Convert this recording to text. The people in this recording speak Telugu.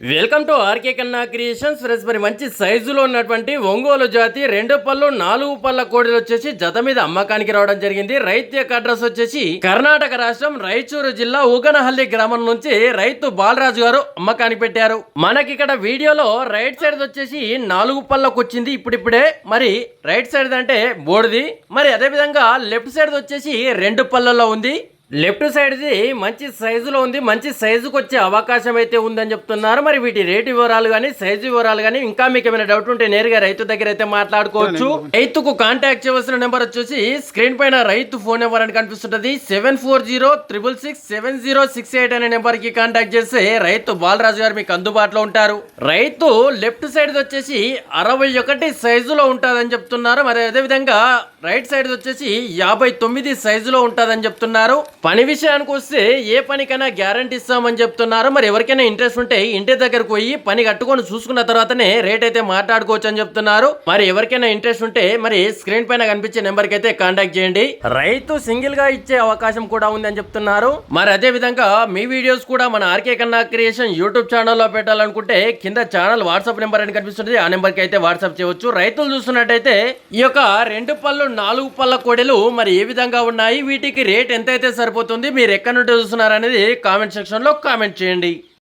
Welcome to R K Kanna creations. Friends మరి మంచి సైజులో ఉన్నటువంటి ఒంగోలు జాతి రెండు పళ్ళు నాలుగు పళ్ళ కోడిలు వచ్చేసి జత మీద అమ్మకానికి రావడం జరిగింది. రైతు యొక్క అడ్రస్ వచ్చేసి కర్ణాటక రాష్ట్రం రాయచూరు జిల్లా ఊగనహల్లి గ్రామం నుంచి రైతు బాలరాజు గారు అమ్మకానికి పెట్టారు. మనకి ఇక్కడ వీడియోలో రైట్ సైడ్ వచ్చేసి నాలుగు పళ్ళకు వచ్చింది ఇప్పుడిప్పుడే. మరి రైట్ సైడ్ అంటే బోర్డుది. మరి అదే విధంగా లెఫ్ట్ సైడ్ వచ్చేసి రెండు పళ్ళల్లో ఉంది. లెఫ్ట్ సైడ్ది మంచి సైజులో ఉంది మంచి సైజుకి వచ్చే అవకాశం అయితే ఉందని చెప్తున్నారు. మరి వీటి రేటు వివరాలు కానీ సైజు వివరాలు కానీ ఇంకా మీకు ఏమైనా డౌట్ ఉంటే నేరుగా రైతు దగ్గర అయితే మాట్లాడుకోవచ్చు. రైతుకు కాంటాక్ట్ చేయవలసిన నెంబర్ వచ్చేసి స్క్రీన్ పైన రైతు ఫోన్ నెంబర్ అని కనిపిస్తుంటది. Seven four zero triple six seven zero six eight అనే నెంబర్కి కాంటాక్ట్ చేస్తే రైతు బాలరాజు గారు మీకు అందుబాటులో ఉంటారు. రైతు లెఫ్ట్ సైడ్ వచ్చేసి అరవై ఒకటి సైజులో ఉంటుందని చెప్తున్నారు. మరి అదే విధంగా రైట్ సైడ్ వచ్చేసి యాభై తొమ్మిది సైజులో ఉంటుందని చెప్తున్నారు. పని విషయానికి వస్తే ఏ పనికైనా గ్యారంటీ ఇస్తామని చెప్తున్నారు. మరి ఎవరికైనా ఇంట్రెస్ట్ ఉంటే ఇంటి దగ్గరకు పోయి పని కట్టుకొని చూసుకున్న తర్వాతనే రేట్ అయితే మాట్లాడుకోవచ్చు అని చెప్తున్నారు. మరి ఎవరికైనా ఇంట్రెస్ట్ ఉంటే మరి స్క్రీన్ పైన కనిపించే నెంబర్కి అయితే కాంటాక్ట్ చేయండి. రైతు సింగిల్గా ఇచ్చే అవకాశం కూడా ఉందని చెప్తున్నారు. మరి అదే విధంగా మీ వీడియోస్ కూడా మన ఆర్కే కన్నా క్రియేషన్ యూట్యూబ్ ఛానల్లో పెట్టాలనుకుంటే కింద ఛానల్ వాట్సాప్ నెంబర్ అని కనిపిస్తుంది. ఆ నెంబర్కి అయితే వాట్సాప్ చేయవచ్చు. రైతులు చూస్తున్నట్టయితే ఈ యొక్క రెండు పళ్ళు నాలుగు పళ్ళ కోడెలు మరి ఏ విధంగా ఉన్నాయి? వీటికి రేట్ ఎంత అయితే సరిపోతుంది. మీరు ఎక్కడి నుండి చూస్తున్నారు అనేది కామెంట్ సెక్షన్లో కామెంట్ చేయండి.